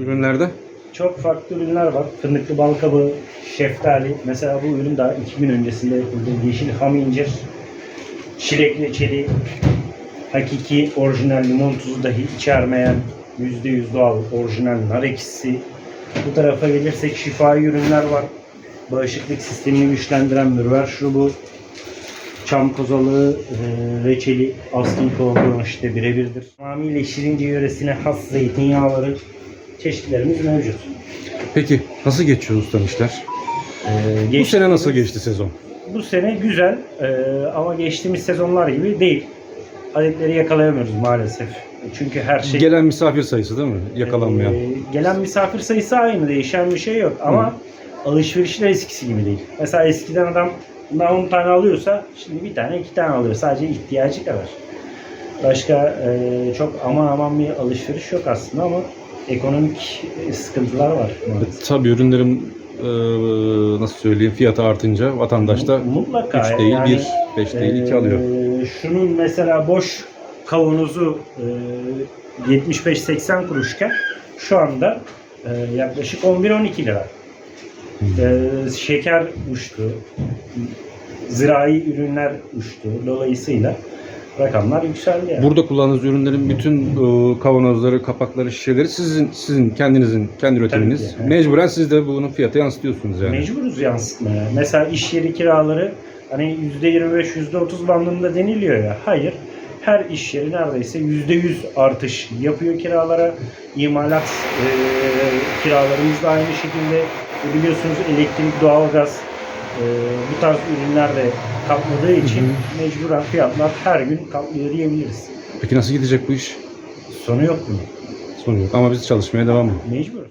Ürünlerde Çok farklı ürünler var. Fındıklı bal kabağı, şeftali. Mesela bu ürün daha iki gün öncesinde yapıldı. Yeşil ham incir, çilek reçeli, hakiki orijinal limon tuzu dahi içermeyen %100 doğal orijinal nar ekşisi. Bu tarafa gelirsek şifai ürünler var. Bağışıklık sistemini güçlendiren mürver şurubu, çam kozalığı, e, reçeli, aslın tohumu işte birebirdir. Tamamıyla Şirince yöresine has zeytinyağları çeşitlerimiz mevcut. peki nasıl geçiyor ustam işler? Ee, Bu geçtiğimiz- sene nasıl geçti sezon? Bu sene güzel ee, ama geçtiğimiz sezonlar gibi değil. Adetleri yakalayamıyoruz maalesef. Çünkü her şey... Gelen misafir sayısı değil mi? Yakalanmayan. Ee, gelen misafir sayısı aynı değişen bir şey yok ama alışverişler eskisi gibi değil. Mesela eskiden adam bundan 10 tane alıyorsa şimdi bir tane iki tane alıyor sadece ihtiyacı kadar. Başka e, çok aman aman bir alışveriş yok aslında ama ekonomik e, sıkıntılar var. maalesef. Tabii ürünlerin e, nasıl söyleyeyim fiyatı artınca vatandaş da Mutlaka 3 değil yani, 1, 5 değil 2 alıyor. Ee, şunun mesela boş kavanozu e, 75-80 kuruşken şu anda e, yaklaşık 11-12 lira. Hmm. E, şeker uçtu. Zirai ürünler uçtu. Dolayısıyla rakamlar yükseldi yani. Burada kullandığınız ürünlerin bütün e, kavanozları, kapakları, şişeleri sizin sizin kendinizin kendi üretiminiz. Ki, evet. Mecburen siz de bunun fiyatı yansıtıyorsunuz yani. Mecburuz yansıtmaya. Mesela iş yeri kiraları hani %25, %30 bandında deniliyor ya. Hayır. Her iş yeri neredeyse %100 artış yapıyor kiralara. İmalat e, kiralarımız da aynı şekilde. E, biliyorsunuz elektrik, doğalgaz e, bu tarz ürünler de katladığı için mecburen fiyatlar her gün katlıyor diyebiliriz. Peki nasıl gidecek bu iş? Sonu yok mu? Sonu yok. Ama biz çalışmaya devam ediyoruz. Mecburuz.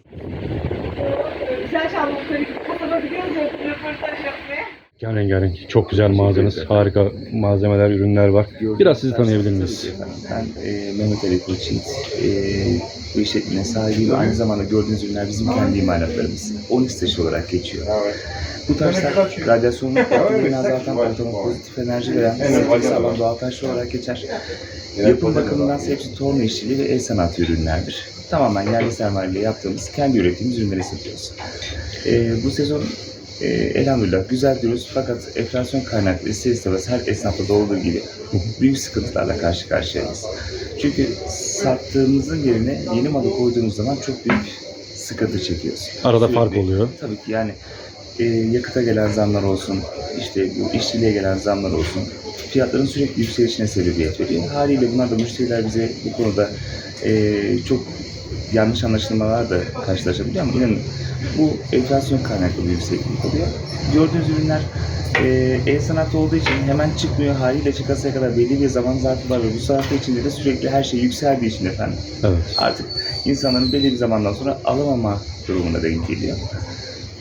Yani rengarenk. Çok güzel mağazanız. Harika malzemeler, ürünler var. Biraz sizi tanıyabilir miyiz? Ben e, Mehmet Ali Koçyiğit. E, bu işletmenin sahibiyim. Aynı zamanda gördüğünüz ürünler bizim kendi imalatlarımız. 12 taşı olarak geçiyor. Bu taşlar radyasyonlu ürünler zaten ortama pozitif enerji veren sıfır sağlam doğal taşlar olarak geçer. Yapım bakımından hepsi torna işçiliği ve el sanatı ürünlerdir. Tamamen yerli sermayeyle yaptığımız, kendi ürettiğimiz ürünleri satıyoruz. E, bu sezon e, elhamdülillah güzel diyoruz fakat enflasyon kaynaklı ister istemez her esnafta da olduğu gibi büyük sıkıntılarla karşı karşıyayız. Çünkü sattığımızın yerine yeni malı koyduğumuz zaman çok büyük sıkıntı çekiyoruz. Arada Sürekli- fark oluyor. Tabii ki yani e, yakıta gelen zamlar olsun, işte bu işçiliğe gelen zamlar olsun, fiyatların sürekli yükselişine sebebiyet veriyor. Haliyle bunlar da müşteriler bize bu konuda e, çok yanlış anlaşılmalar da karşılaşabiliyor ama inanın bu enflasyon kaynaklı bir yükseklik oluyor. Gördüğünüz ürünler e, el sanatı olduğu için hemen çıkmıyor haliyle çıkasıya kadar belli bir zaman zarfı var ve bu zarfı içinde de sürekli her şey yükseldiği için efendim Evet. artık insanların belli bir zamandan sonra alamama durumuna denk geliyor.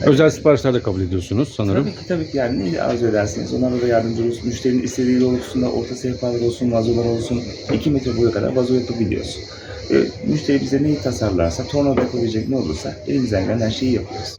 Özel siparişler de kabul ediyorsunuz sanırım. Tabii ki tabii ki yani ne arzu ederseniz onlara da yardımcı oluruz. Müşterinin istediği doğrultusunda orta sehpalar olsun, vazolar olsun 2 metre boya kadar vazo yapabiliyoruz. E, müşteri bize neyi tasarlarsa, tornada yapabilecek ne olursa elimizden gelen her şeyi yapıyoruz.